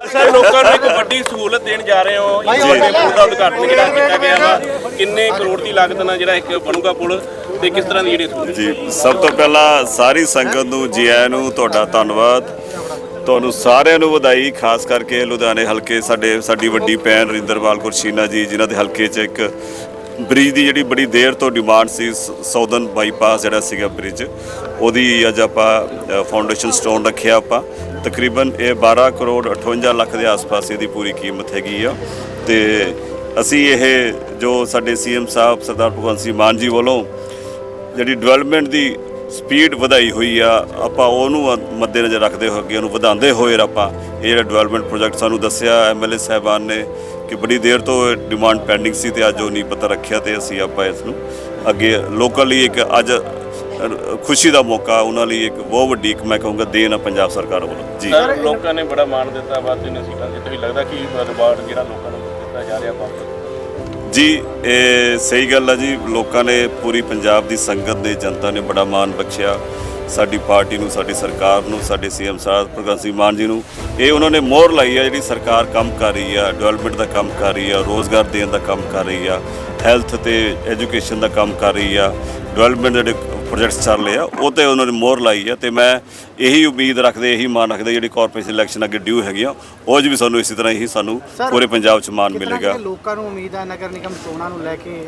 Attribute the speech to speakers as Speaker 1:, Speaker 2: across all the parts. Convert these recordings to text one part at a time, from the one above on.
Speaker 1: Sir ਲੋਕਾਂ ਨੂੰ ਇੱਕ ਵੱਡੀ ਸਹੂਲਤ ਦੇਣ ਜਾ ਰਹੇ ਹੋ। ਵੱਡੇ ਪੁਲ ਦਾ ਉਦਘਾਟਨ ਜਿਹੜਾ ਕੀਤਾ ਗਿਆ ਵਾ ਕਿੰਨੇ ਕਰੋੜ ਦੀ ਲਾਗਤ ਨਾਲ ਜਿਹੜਾ ਇੱਕ ਬਣੂਗਾ ਪੁਲ ਤੇ ਕਿਸ ਤਰ੍ਹਾਂ ਦੀ ਜਿਹੜੀ ਸਹੂਲਤ
Speaker 2: ਜੀ ਸਭ ਤੋਂ ਪਹਿਲਾਂ ਸਾਰੀ ਸੰਗਤ ਨੂੰ ਜੀ ਆਇਆਂ ਨੂੰ ਤੁਹਾਡਾ ਧੰਨਵਾਦ। ਤੁਹਾਨੂੰ ਸਾਰਿਆਂ ਨੂੰ ਵਧਾਈ ਖਾਸ ਕਰਕੇ ਲੁਧਿਆਣੇ ਹਲਕੇ ਸਾਡੇ ਸਾਡੀ ਵੱਡੀ ਭੈਣ ਰਿੰਦਰਵਾਲ ਕੌਰ ਸ਼ੀਨਾ ਜੀ ਜਿਨ੍ਹਾਂ ਦੇ ਹਲਕੇ 'ਚ ਇੱਕ ਬ੍ਰਿਜ ਦੀ ਜਿਹੜੀ ਬੜੀ ਦੇਰ ਤੋਂ ਡਿਮਾਂਡ ਸੀ ਸਾਊਦਰਨ ਬਾਈਪਾਸ ਜਿਹੜਾ ਸੀਗਾ ਬ੍ਰਿਜ ਉਹਦੀ ਅੱਜ ਆਪਾਂ ਫਾਊਂਡੇਸ਼ਨ ਸਟੋਨ ਰੱਖਿਆ ਆਪਾਂ। ਤਕਰੀਬਨ ਇਹ 12 ਕਰੋੜ 58 ਲੱਖ ਦੇ ਆਸ-ਪਾਸ ਇਹਦੀ ਪੂਰੀ ਕੀਮਤ ਹੈਗੀ ਆ। ਤੇ ਅਸੀਂ ਇਹ ਜੋ ਸਾਡੇ ਸੀਐਮ ਸਾਹਿਬ ਸਰਦਾਰ ਭਗਵੰਤ ਸਿੰਘ ਮਾਨ ਜੀ ਵੱਲੋਂ ਜਿਹੜੀ ਡਿਵੈਲਪਮੈਂਟ ਦੀ ਸਪੀਡ ਵਧਾਈ ਹੋਈ ਆ, ਆਪਾਂ ਉਹਨੂੰ ਮੱਦੇਨਜ਼ਰ ਰੱਖਦੇ ਹੋਏ ਅੱਗੇ ਉਹਨੂੰ ਵਧਾਉਂਦੇ ਹੋਏ ਆਪਾਂ ਇਹ ਜਿਹੜਾ ਡਿਵੈਲਪਮੈਂਟ ਪ੍ਰੋਜੈਕਟ ਸਾਨੂੰ ਦੱਸਿਆ ਐਮਐਲਏ ਸਾਹਿਬਾਨ ਨੇ ਕਿ ਬੜੀ ਦੇਰ ਤੋਂ ਡਿਮਾਂਡ ਪੈਂਡਿੰਗ ਸੀ ਤੇ ਅੱਜ ਉਹ ਨਹੀਂ ਪਤਾ ਰੱਖਿਆ ਤੇ ਅਸੀਂ ਆਪਾਂ ਇਸ ਨੂੰ ਅੱਗੇ ਲੋਕਲੀ ਇੱਕ ਅੱਜ ਖੁਸ਼ੀ ਦਾ ਮੌਕਾ ਉਹਨਾਂ ਲਈ ਇੱਕ ਬਹੁਤ ਵੱਡੀ ਇੱਕ ਮੈਂ ਕਹੂੰਗਾ ਦੇਣ ਆ ਪੰਜਾਬ ਸਰਕਾਰ ਵੱਲੋਂ। ਜੀ।
Speaker 1: ਸਰ ਲੋਕਾਂ ਨੇ ਬੜਾ ਮਾਣ ਦਿੱਤਾ ਵਾ ਤਿੰਨ ਸੀਟਾਂ ਜਿੱਤੇ ਵੀ ਲੱਗਦਾ ਕਿ ਰਿਵਾਰਡ ਜਿਹੜਾ ਲੋਕਾਂ ਨੂੰ ਦਿੱਤਾ ਜਾ ਰਿਹਾ ਵਾਪਸ
Speaker 2: ਜੀ ਇਹ ਸਹੀ ਗੱਲ ਹੈ ਜੀ ਲੋਕਾਂ ਨੇ ਪੂਰੀ ਪੰਜਾਬ ਦੀ ਸੰਗਤ ਨੇ ਜਨਤਾ ਨੇ ਬੜਾ ਮਾਣ ਬਖਸ਼ਿਆ। ਸਾਡੀ ਪਾਰਟੀ ਨੂੰ ਸਾਡੀ ਸਰਕਾਰ ਨੂੰ ਸਾਡੇ ਸੀਐਮ ਸਾਹਿਬ ਭਗਵੰਤ ਸਿੰਘ ਮਾਨ ਜੀ ਨੂੰ। ਇਹ ਉਹਨਾਂ ਨੇ ਮੋਹਰ ਲਾਈ ਆ ਜਿਹੜੀ ਸਰਕਾਰ ਕੰਮ ਕਰ ਰਹੀ ਆ ਡਿਵੈਲਪਮੈਂਟ ਦਾ ਕੰਮ ਕਰ ਰਹੀ ਆ ਰੋਜ਼ਗਾਰ ਦੇਣ ਦਾ ਕੰਮ ਕਰ ਰਹੀ ਆ ਹੈਲਥ ਤੇ ਐਜੂਕੇਸ਼ਨ ਦਾ ਕੰਮ ਕਰ ਰਹੀ ਆ ਡਿਵੈਲਪਮੈਂਟ ਦੇ ਪ੍ਰੋਜੈਕਟਸ ਚੱਲ ਰਹੇ ਆ ਉਹ ਤੇ ਉਹਨਾਂ ਨੇ ਮੋਹਰ ਲਾਈ ਆ ਤੇ ਮੈਂ ਇਹੀ ਉਮੀਦ ਰੱਖਦੇ ਇਹੀ ਮਾਣ ਰੱਖਦੇ ਜਿਹੜੀ ਕਾਰਪੋਰੇਸ਼ਨ ਇਲੈਕਸ਼ਨ ਅੱਗੇ ਡਿਊ ਹੈਗੀਆਂ ਉਹ 'ਚ ਵੀ ਸਾਨੂੰ ਇਸੇ ਤਰ੍ਹਾਂ ਹੀ ਸਾਨੂੰ ਪੂਰੇ ਪੰਜਾਬ 'ਚ
Speaker 3: ਕਿਤਨਾ
Speaker 2: ਮਿਲੇਗਾ।
Speaker 3: ਲੋਕਾਂ ਨੂੰ ਉਮੀਦ ਹੈ ਨਗਰ ਨਿਗਮ ਚੋਣਾਂ ਨੂੰ ਲੈ ਕੇ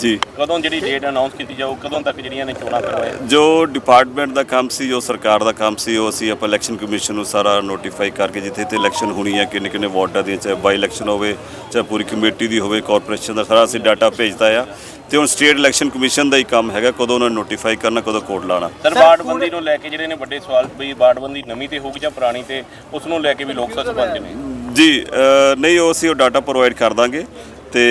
Speaker 2: ਜੀ।
Speaker 1: ਕਦੋਂ ਜਿਹੜੀ ਡੇਟ ਅਨਾਉਂਸ ਕੀਤੀ ਜਾਊ ਕਦੋਂ ਤੱਕ ਜਿਹੜੀਆਂ ਨੇ ਚੋਣਾਂ ਕਰਵਾਏ
Speaker 2: ਜੋ ਡਿਪਾਰਟਮੈਂਟ ਦਾ ਕੰਮ ਸੀ ਜੋ ਸਰਕਾਰ ਦਾ ਕੰਮ ਸੀ ਉਹ ਅਸੀਂ ਆਪਾਂ ਇਲੈਕਸ਼ਨ ਕਮਿਸ਼ਨ ਨੂੰ ਸਾਰਾ ਨੋਟੀਫਾਈ ਕਰਕੇ ਜਿੱਥੇ ਜਿੱਥੇ ਇਲੈਕਸ਼ਨ ਹੋਣੀ ਹੈ ਕਿੰਨੇ ਕਿੰਨੇ ਵਾਰਡਾਂ ਦੀਆਂ ਚਾਹੇ ਬਾਈ ਇਲੈਕਸ਼ਨ ਹੋਵੇ ਚਾਹੇ ਪੂਰੀ ਕਮੇਟੀ ਦੀ ਹੋਵੇ ਕਾਰਪੋਰੇਸ਼ਨ ਦਾ ਸਾਰਾ ਅਸੀਂ ਡਾਟਾ ਭੇਜਦਾ ਆ। ਤੇ ਹੁਣ ਸਟੇਟ ਇਲੈਕਸ਼ਨ ਕਮਿਸ਼ਨ ਦਾ ਹੀ ਕੰਮ ਹੈਗਾ ਕਦੋਂ ਉਹਨਾਂ ਨੂੰ ਨੋਟੀਫਾਈ ਕਰਨਾ ਕਦੋਂ ਕੋਡ ਲਾਣਾ।
Speaker 1: ਸਰ ਬਾੜਬੰਦੀ ਨੂੰ ਲੈ ਕੇ ਜਿਹੜੇ ਨੇ ਵੱਡੇ ਸਵਾਲ ਵੀ ਬਾੜਬੰਦੀ ਨਵੀਂ ਤੇ ਹੋਊਗੀ ਜਾਂ ਪੁਰਾਣੀ ਤੇ ਉਸ ਨੂੰ ਲੈ ਕੇ ਵੀ ਲੋਕ ਸੱਚਬੰਦ ਨੇ?
Speaker 2: ਜੀ ਨਹੀਂ ਉਹ ਅਸੀਂ ਉਹ ਡਾਟਾ ਪ੍ਰੋਵਾਈਡ ਕਰ ਦਾਂਗੇ। ਤੇ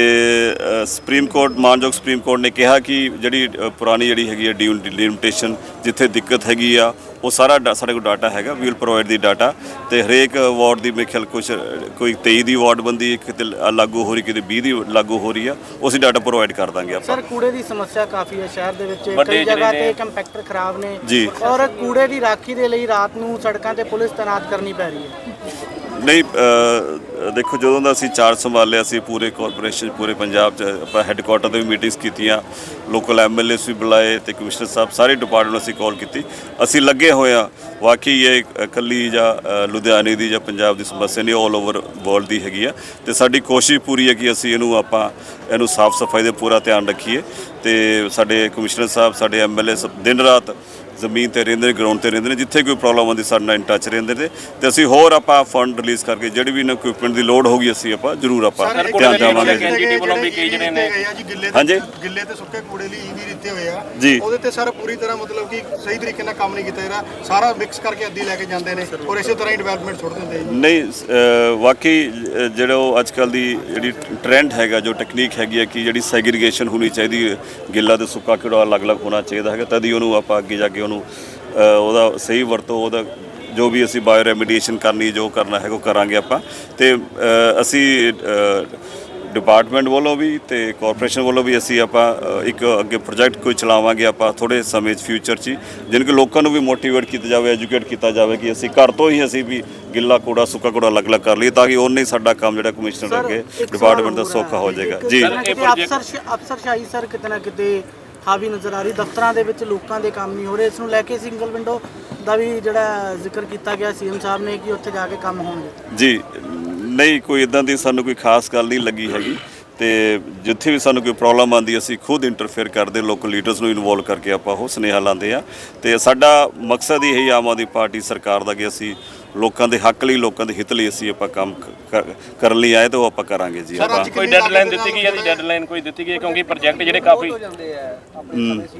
Speaker 2: ਸੁਪਰੀਮ ਕੋਰਟ ਮਾਨਯੋਗ ਸੁਪਰੀਮ ਕੋਰਟ ਨੇ ਕਿਹਾ ਕਿ ਜਿਹੜੀ ਪੁਰਾਣੀ ਜਿਹੜੀ ਹੈਗੀ ਹੈ ਡਿਲਿਮਿਟੇਸ਼ਨ ਜਿੱਥੇ ਦਿੱਕਤ ਹੈਗੀ ਆ ਉਹ ਸਾਰਾ ਡਾ- ਸਾਡੇ ਕੋਲ ਡਾਟਾ ਹੈਗਾ we will provide the data ਤੇ ਹਰੇਕ ਵਾਰਡ ਦੀ ਮੇਰੇ ਖਿਆਲ ਕੁਝ ਕੋਈ 23 ਦੀ ਵਾਰਡ ਬੰਦੀ ਕਿਤੇ ਲਾਗੂ ਹੋ ਰਹੀ ਕਿਤੇ 20 ਦੀ ਲਾਗੂ ਹੋ ਰਹੀ ਆ ਉਹ ਅਸੀਂ ਡਾਟਾ ਪ੍ਰੋਵਾਈਡ ਕਰ ਦਾਂਗੇ ਆਪਾਂ
Speaker 3: ਸਰ ਕੂੜੇ ਦੀ ਸਮੱਸਿਆ ਕਾਫੀ ਹੈ ਸ਼ਹਿਰ ਦੇ ਵਿੱਚ ਕਈ ਜਗ੍ਹਾ ਤੇ ਕੰਪੈਕਟਰ ਖਰਾਬ ਨੇ। ਔਰ ਕੂੜੇ ਦੀ ਰਾਖੀ ਦੇ ਲਈ ਰਾਤ ਨੂੰ ਸੜਕਾਂ ਤੇ ਪੁਲਿਸ ਤੈਨਾਤ ਕਰਨੀ ਪੈ ਰਹੀ ਹੈ
Speaker 2: ਨਹੀਂ ਦੇਖੋ, ਜਦੋਂ ਦਾ ਅਸੀਂ ਚਾਰਜ ਸੰਭਾਲਿਆ ਸੀ ਪੂਰੇ ਕਾਰਪੋਰੇਸ਼ਨ ਪੂਰੇ ਪੰਜਾਬ ਚ ਆਪਾਂ ਹੈੱਡਕੁਆਟਰ ਤੇ ਵੀ ਮੀਟਿੰਗਸ ਕੀਤੀਆਂ ਲੋਕਲ ਐਮਐਲਏਸ ਵੀ ਬੁਲਾਏ ਤੇ ਕਮਿਸ਼ਨਰ ਸਾਹਿਬ ਸਾਰੇ ਡਿਪਾਰਟਮੈਂਟ ਅਸੀਂ ਕਾਲ ਕੀਤੀ। ਅਸੀਂ ਲੱਗੇ ਹੋਏ ਆ ਵਾਕਈ ਇਹ ਇਕੱਲੀ ਜਾਂ ਲੁਧਿਆਣੇ ਦੀ ਜਾਂ ਪੰਜਾਬ ਦੀ ਸਮੱਸਿਆ ਨਹੀਂ ਆਲ ਓਵਰ ਵਰਲਡ ਦੀ ਹੈਗੀ ਆ। ਤੇ ਸਾਡੀ ਕੋਸ਼ਿਸ਼ ਪੂਰੀ ਹੈ ਕਿ ਅਸੀਂ ਇਹਨੂੰ ਆਪਾਂ, ਇਹਨੂੰ ਸਾਫ਼ ਸਫ਼ਾਈ ਦੇ ਪੂਰਾ ਧਿਆਨ ਰੱਖੀਏ। ਤੇ ਸਾਡੇ ਕਮਿਸ਼ਨਰ ਸਾਹਿਬ, ਸਾਡੇ ਐਮਐਲਏ ਦਿਨ ਰਾਤ ਜ਼ਮੀਨ ਤੇ ਰਹਿੰਦੇ ਨੇ ਗਰਾਊਂਡ ਤੇ ਰਹਿੰਦੇ ਨੇ ਜਿੱਥੇ ਕੋਈ ਪ੍ਰੋਬਲਮ ਆਉਂਦੀ ਸਾਡੇ ਨਾਲ ਇਨ ਟੱਚ ਰਹਿੰਦੇ ਨੇ। ਤੇ ਅਸੀਂ ਹੋਰ ਆਪਾਂ ਫੰਡ ਰਿਲੀਜ਼ ਕਰਕੇ ਜਿਹੜੀ ਵੀ ਇਕਵਿਪਮੈਂਟ ਦੀ ਲੋੜ ਹੋਗੀ ਅਸੀਂ ਆਪਾਂ ਜ਼ਰੂਰ ਆਪਾਂ ਧਿਆਨ ਦੇਵਾਂਗੇ। ਜੀ
Speaker 1: ਐਨਜੀਟੀ ਵੱਲੋਂ ਵੀ ਕਈ ਜਿਹੜੇ ਨੇ
Speaker 2: ਹਾਂਜੀ।
Speaker 4: ਗਿੱਲੇ ਤੇ ਸੁੱਕੇ ਕੂੜੇ ਲਈ ਈਵੀ ਦਿੱਤੇ ਹੋਏ ਆ।
Speaker 2: ਜੀ।
Speaker 4: ਉਹਦੇ ਤੇ ਸਰ ਪੂਰੀ ਤਰ੍ਹਾਂ ਮਤਲਬ ਕਿ ਸਹੀ ਤਰੀਕੇ ਨਾਲ ਕੰਮ ਨਹੀਂ ਕੀਤਾ ਜਿਹੜਾ ਸਾਰਾ ਮਿਕਸ ਕਰਕੇ ਅੱਧੀ ਲੈ ਕੇ ਜਾਂਦੇ ਨੇ ਔਰ ਇਸੇ ਤਰ੍ਹਾਂ ਹੀ ਡਿਵੈਲਪਮੈਂਟ ਛੋੜ ਦਿੰਦੇ ਜੀ।
Speaker 2: ਨਹੀਂ ਵਾਕਈ ਜਿਹੜਾ ਉਹ ਅੱਜ ਕੱਲ ਦੀ ਜਿਹੜੀ ਟ੍ਰੈਂਡ ਹੈਗਾ ਜੋ ਟੈਕਨੀਕ ਹੈਗੀ ਹੈ ਕਿ ਜਿਹੜੀ ਸੈਗਰੀਗੇਸ਼ਨ ਹੋਣੀ ਚਾਹੀਦੀ ਹੈ, ਗਿੱਲਾ ਤੇ ਸੁੱਕਾ ਕਿਹੜਾ ਅਲੱਗ-ਅਲੱਗ ਹੋਣਾ ਚਾਹੀਦਾ ਹੈਗਾ ਤਦ ਹੀ ਉਹਨੂੰ ਆਪਾਂ ਅੱਗੇ ਜਾ ਕੇ ਅ, ਉਹਦਾ ਸਹੀ ਵਰਤੋਂ ਉਹਦਾ ਜੋ ਵੀ ਅਸੀਂ ਬਾਇਓ ਰੈਮੀਡੀਏਸ਼ਨ ਕਰਨੀ ਜੋ ਕਰਨਾ ਹੈਗਾ ਉਹ ਕਰਾਂਗੇ ਆਪਾਂ। ਤੇ ਅਸੀਂ ਡਿਪਾਰਟਮੈਂਟ ਵੱਲੋਂ ਵੀ ਤੇ ਕਾਰਪੋਰੇਸ਼ਨ ਵੱਲੋਂ ਵੀ ਅਸੀਂ ਆਪਾਂ ਇੱਕ ਅੱਗੇ ਪ੍ਰੋਜੈਕਟ ਕੋਈ ਚਲਾਵਾਂਗੇ ਆਪਾਂ ਥੋੜੇ ਸਮੇਂ 'ਚ ਫਿਊਚਰ 'ਚ ਹੀ, ਜਿਹਨ ਕਿ ਲੋਕਾਂ ਨੂੰ ਵੀ ਮੋਟੀਵੇਟ ਕੀਤਾ ਜਾਵੇ ਐਜੂਕੇਟ ਕੀਤਾ ਜਾਵੇ ਕਿ ਅਸੀਂ ਘਰ ਤੋਂ ਹੀ ਅਸੀਂ ਵੀ ਗਿੱਲਾ ਕੂੜਾ ਸੁੱਕਾ ਕੂੜਾ ਅਲੱਗ-ਅਲੱਗ ਕਰ ਲਈਏ ਤਾਂ ਕਿ ਉਹਨੇ ਹੀ ਸਾਡਾ ਕੰਮ ਜਿਹੜਾ ਕਮਿਸ਼ਨਰ ਅੱਗੇ ਡਿਪਾਰਟਮੈਂਟ ਦਾ ਸੌਖਾ
Speaker 3: ਹੈ।
Speaker 2: ਹੋ। ਜਾਏਗਾ। ਜੀ।
Speaker 3: ਨਾ ਅਫਸਰ ਅਫਸਰਸ਼ਾਹੀ ਸਰ ਕਿਤੇ ਨਾ ਕਿਤੇ ਹਾਵੀ ਨਜ਼ਰ ਆ ਰਹੀ, ਦਫ਼ਤਰਾਂ ਦੇ ਵਿੱਚ ਲੋਕਾਂ ਦੇ ਕੰਮ ਨਹੀਂ ਹੋ ਰਹੇ। ਇਸ ਨੂੰ ਲੈ ਕੇ ਸਿੰਗਲ ਵਿੰਡੋ ਦਾ ਵੀ ਜਿਹੜਾ ਜ਼ਿਕਰ ਕੀਤਾ ਗਿਆ, ਸੀਐਮ ਸਾਹਿਬ ਨੇ ਕਿ ਉੱਥੇ ਜਾ ਕੇ ਕੰਮ ਹੋਣਗੇ।
Speaker 2: ਜੀ, ਨਹੀਂ, ਕੋਈ ਇਦਾਂ ਦੀ ਸਾਨੂੰ ਕੋਈ ਖਾਸ ਗੱਲ ਨਹੀਂ ਲੱਗੀ ਹੈਗੀ। ਤੇ ਜਿੱਥੇ ਵੀ ਸਾਨੂੰ ਕੋਈ ਪ੍ਰੋਬਲਮ ਆਂਦੀ ਅਸੀਂ ਖੁਦ ਇੰਟਰਫੇਅਰ ਕਰਦੇ ਲੋਕਲ ਲੀਡਰਸ ਨੂੰ ਇਨਵੋਲਵ ਕਰਕੇ ਆਪਾਂ ਉਹ ਸੁਨੇਹਾ ਲਾਉਂਦੇ ਆ ਤੇ ਸਾਡਾ ਮਕਸਦ ਹੀ ਇਹੀ ਆਮ ਆਦਮੀ ਪਾਰਟੀ ਸਰਕਾਰ ਦਾ ਕਿ ਅਸੀਂ ਲੋਕਾਂ ਦੇ ਹੱਕ ਲਈ ਲੋਕਾਂ ਦੇ ਹਿੱਤ ਲਈ ਅਸੀਂ ਆਪਾਂ ਕੰਮ ਕਰ- ਕਰਨ ਲਈ ਆਏ ਤਾਂ ਉਹ ਆਪਾਂ ਕਰਾਂਗੇ ਜੀ ਆਪਾਂ
Speaker 1: ਕੋਈ ਡੈਡਲਾਈਨ ਦਿੱਤੀ ਗਈ ਹੈ? ਦੀ ਡੈਡਲਾਈਨ ਕੋਈ ਦਿੱਤੀ ਗਈ ਹੈ? ਕਿਉਂਕਿ ਪ੍ਰੋਜੈਕਟ ਜਿਹੜੇ ਕਾਫੀ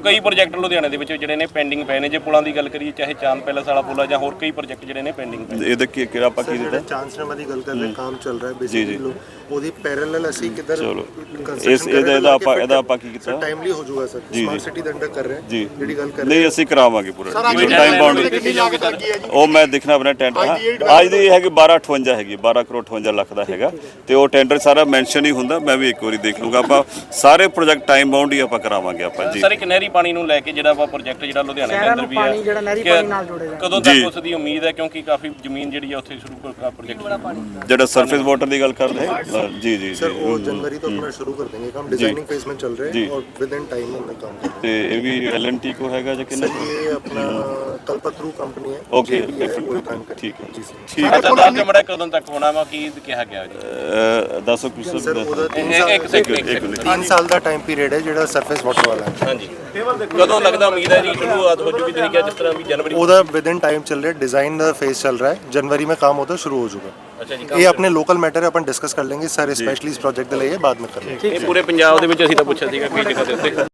Speaker 1: ਕਈ ਪ੍ਰੋਜੈਕਟ ਲੁਧਿਆਣੇ ਦੇ ਵਿੱਚ ਜਿਹੜੇ ਨੇ ਪੈਂਡਿੰਗ ਪਏ ਨੇ। ਜੇ ਪੁਲਾਂ ਦੀ ਗੱਲ ਕਰੀਏ ਚਾਹੇ ਚਾਂਦ ਪੈਲਸ ਵਾਲਾ ਪੁਲ ਆ ਜਾਂ ਹੋਰ ਕਈ ਪ੍ਰੋਜੈਕਟ ਜਿਹੜੇ ਨੇ ਪੈਂਡਿੰਗ ਪਏ
Speaker 2: ਇਹਦੇ ਕੀ ਕਿਹੜਾ ਆਪਾਂ ਕੀ ਦਿੱਤਾ?
Speaker 5: ਚਾਂਸਨਮਾ ਦੀ ਗੱਲ ਕਰ ਰਹੇ ਕੰਮ ਚੱਲ ਰਿਹਾ ਹੈ
Speaker 2: ਜੀ, ਜੀ।
Speaker 5: ਬੇਸਿਕਲੀ ਉਹਦੀ ਪੈਰਲਲ ਅਸੀਂ ਕਿਧਰ
Speaker 2: ਚਲੋ। ਇਸ- ਇਹਦਾ- ਇਹਦਾ ਆਪਾਂ- ਇਹਦਾ ਆਪਾਂ ਕੀ ਕੀਤਾ?
Speaker 5: ਟਾਈਮਲੀ ਹੋ ਜਾਊਗਾ ਸਰ
Speaker 2: ਜੀ,
Speaker 5: ਸਮਾਰਟ
Speaker 2: ਜੀ।
Speaker 5: ਸਿਟੀ ਦੇ ਅੰਡਰ ਕਰ ਰਹੇ ਹਾਂ
Speaker 2: ਜੀ।
Speaker 5: ਜਿਹੜੀ ਗੱਲ ਕਰ ਰਹੇ
Speaker 2: ਨਹੀਂ ਅਸੀਂ ਕਰਾਵਾਂਗੇ ਪੂਰਾ। ਟਾਈਮ ਬਾਉਂਡ
Speaker 4: ਜੀ?
Speaker 2: ਉਹ ਮੈਂ ਦੇਖਣਾ ਆਪਣਾ ਟੈਂਟ
Speaker 4: ਅੱਜ ਦੀ ਇਹ
Speaker 2: ਅੱਜ ਦੀ ਹੈਗੀ 1258 ਹੈਗੀ 12 ਕਰੋੜ 58 ਲੱਖ ਦਾ ਹੈਗਾ ਤੇ ਉਹ ਟੈਂਡਰ ਸਾਰਾ ਮੈਂਸ਼ਨ ਹੀ ਹੁੰਦਾ ਮੈਂ ਵੀ ਇੱਕ ਵਾਰੀ ਦੇਖ ਲੂੰਗਾ ਆਪਾਂ ਸਾਰੇ ਪ੍ਰੋਜੈਕਟ ਟਾਈਮ ਬਾਉਂਡ ਹੀ ਆਪਾਂ ਕਰਾਵਾਂਗੇ ਆਪਾਂ ਜੀ
Speaker 1: ਸਰ ਇੱਕ ਨਹਿਰੀ ਪਾਣੀ ਨੂੰ ਲੈ ਕੇ ਜਿਹੜਾ ਵਾ ਪ੍ਰੋਜੈਕਟ ਜਿਹੜਾ ਲੁਧਿਆਣੇ ਦੇ
Speaker 3: ਸ਼ਹਿਰਾਂ
Speaker 1: ਅੰਦਰ
Speaker 3: ਨੂੰ
Speaker 1: ਵੀ
Speaker 3: ਪਾਣੀ ਜਿਹੜਾ
Speaker 1: ਹੈ
Speaker 3: ਨਹਿਰੀ
Speaker 1: ਕਿ
Speaker 3: ਪਾਣੀ ਨਾਲ ਜੋੜੇਗਾ
Speaker 1: ਕਦੋਂ
Speaker 2: ਜੀ।
Speaker 1: ਤੱਕ ਉਸ ਦੀ ਉਮੀਦ ਹੈ ਕਿਉਂਕਿ ਕਾਫੀ ਜ਼ਮੀਨ ਜਿਹੜੀ ਆ ਉੱਥੇ ਸ਼ੁਰੂ ਕਰ ਪ੍ਰੋਜੈਕਟ
Speaker 2: ਜਿਹੜਾ ਸਰਫੇਸ ਵਾਟਰ ਦੀ ਗੱਲ ਕਰ ਰਹੇ ਹਾਂ, ਜੀ ਜੀ
Speaker 5: सर
Speaker 2: ਜੀ
Speaker 5: वो जनवरी तो अपना शुरू कर देंगे काम डिजाइनिंग फेज में चल रहे
Speaker 2: जी।
Speaker 5: हैं और विद इन टाइम में काम कर
Speaker 2: ਤੇ ਇਹ ਵੀ ਐਲਐਨਟੀ ਕੋ ਹੈਗਾ ਜਾਂ ਕਿੰਨਾ
Speaker 5: रहे हैं ये अपना कल्पतरू कंपनी है
Speaker 2: Okay,
Speaker 5: JP है, वो काम कर
Speaker 2: ਠੀਕ ਹੈ
Speaker 5: जी सर
Speaker 2: ਠੀਕ ਹੈ
Speaker 1: ਅੱਛਾ ਦੱਸ ਮੜਾ ਕਦੋਂ ਤੱਕ ਹੋਣਾ ਵਾ ਕੀ ਕਿਹਾ ਗਿਆ ਜੀ
Speaker 2: ਅਹ, ਦੱਸੋ ਕੁਝ
Speaker 5: सर
Speaker 2: ਸਰ
Speaker 5: ਉਹਦਾ 3
Speaker 1: ਇਹ-
Speaker 5: ਸਾਲ
Speaker 1: ਇੱਕ ਸੈਕਿੰਡ ਇੱਕ
Speaker 2: ਇੱਕ
Speaker 1: ਸੈਕਿੰਡ
Speaker 2: ਮਿੰਟ
Speaker 5: तीन साल का टाइम पीरियड है ਜਿਹੜਾ ਸਰਫੇਸ ਵਾਟਰ ਵਾਲਾ ਹੈ
Speaker 1: ਹਾਂਜੀ ਕਦੋਂ ਲੱਗਦਾ ਉਮੀਦ ਹੈ ਜੀ ਸ਼ੁਰੂਆਤ ਹੋ ਜੂਗੀ ਜਿਹੜੀ ਕਿ ਜਿਸ ਤਰ੍ਹਾਂ ਵੀ ਜਨਵਰੀ
Speaker 5: ਉਹਦਾ ਵਿਦ ਇਨ टाइम चल रहा है डिजाइन का फेज चल रहा है जनवरी में काम होता शुरू हो जाएगा
Speaker 1: ਅੱਛਾ ਜੀ
Speaker 5: ਇਹ ਆਪਣੇ ਲੋਕਲ ਮੈਟਰ ਹੈ ਆਪਾਂ ਡਿਸਕਸ ਕਰ ਲੈਂਗੇ ਸਰ ਸਪੈਸ਼ਲੀ ਇਸ ਪ੍ਰੋਜੈਕਟ ਦੇ ਲਈ ਇਹ ਬਾਅਦ ਵਿੱਚ ਕਰ ਲੈਂਗੇ
Speaker 1: ਇਹ ਪੂਰੇ ਪੰਜਾਬ ਦੇ ਵਿੱਚ ਅਸੀਂ ਤਾਂ ਪੁੱਛਿਆ ਸੀਗਾ ਕਈ ਜਗ੍ਹਾ ਦੇ ਉੱਤੇ